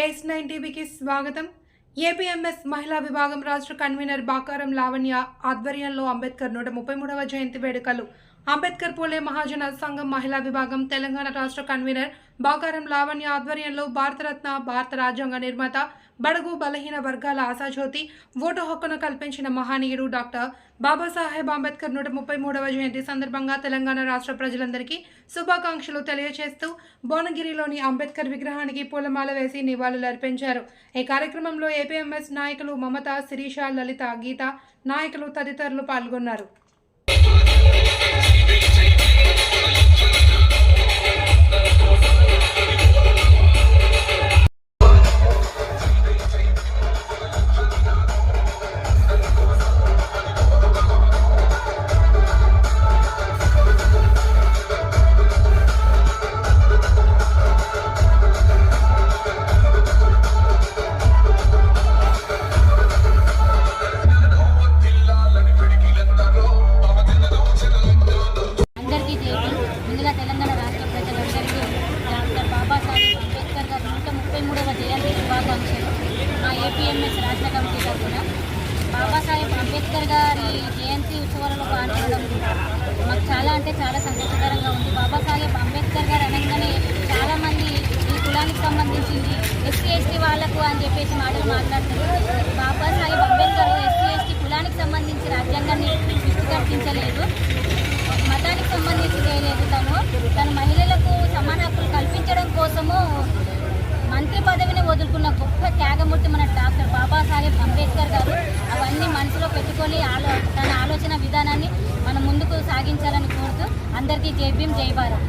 As nine టీవీకి స్వాగతం. APMS మహిళా విభాగం రాష్ట్ర కన్వీనర్ బాకారం లావణ్య ఆధ్వర్యంలో అంబేద్కర్ నూట ముప్పై మూడవ జయంతి వేడుకలు. అంబేద్కర్ పూలే మహాజన సంఘం మహిళా విభాగం తెలంగాణ రాష్ట్ర కన్వీనర్ బాకారం లావణ్య ఆధ్వర్యంలో భారతరత్న భారత రాజ్యాంగ నిర్మాత బడుగు బలహీన వర్గాల ఆశాజ్యోతి ఓటు హక్కును కల్పించిన మహానీయుడు డాక్టర్ బాబాసాహెబ్ అంబేద్కర్ నూట ముప్పై మూడవ జయంతి సందర్భంగా తెలంగాణ రాష్ట్ర ప్రజలందరికీ శుభాకాంక్షలు తెలియజేస్తూ భువనగిరిలోని అంబేద్కర్ విగ్రహానికి పూలమాల వేసి నివాళులు అర్పించారు. ఈ కార్యక్రమంలో ఏపీఎంఎస్ నాయకులు మమత శిరీష లలిత గీత నాయకులు తదితరులు పాల్గొన్నారు. ఏపీఎంఎస్ రాష్ట్ర కమిటీ తరఫున బాబాసాహెబ్ అంబేద్కర్ గారి జయంతి ఉత్సవాలలో పాల్గొనడం మాకు చాలా అంటే చాలా సంతోషకరంగా ఉంది. బాబాసాహెబ్ అంబేద్కర్ గారు అనగానే చాలామంది ఈ కులానికి సంబంధించింది ఎస్సీ ఎస్టీ వాళ్ళకు అని చెప్పేసి మాటలు మాట్లాడుతున్నారు. బాబాసాహెబ్ అంబేద్కర్ ఎస్సీ ఎస్టీ కులానికి సంబంధించి రాజ్యాంగాన్ని సృష్టికర్తించలేదు మతానికి సంబంధించి చేయలేదు తను. తన మహిళ త్యాగమూర్తి మన డాక్టర్ బాబాసాహెబ్ అంబేద్కర్ గారు అవన్నీ మనసులో పెట్టుకొని ఆలో తన ఆలోచన విధానాన్ని మనం ముందుకు సాగించాలని కోరుతూ అందరికీ జై భీం జై భారత్.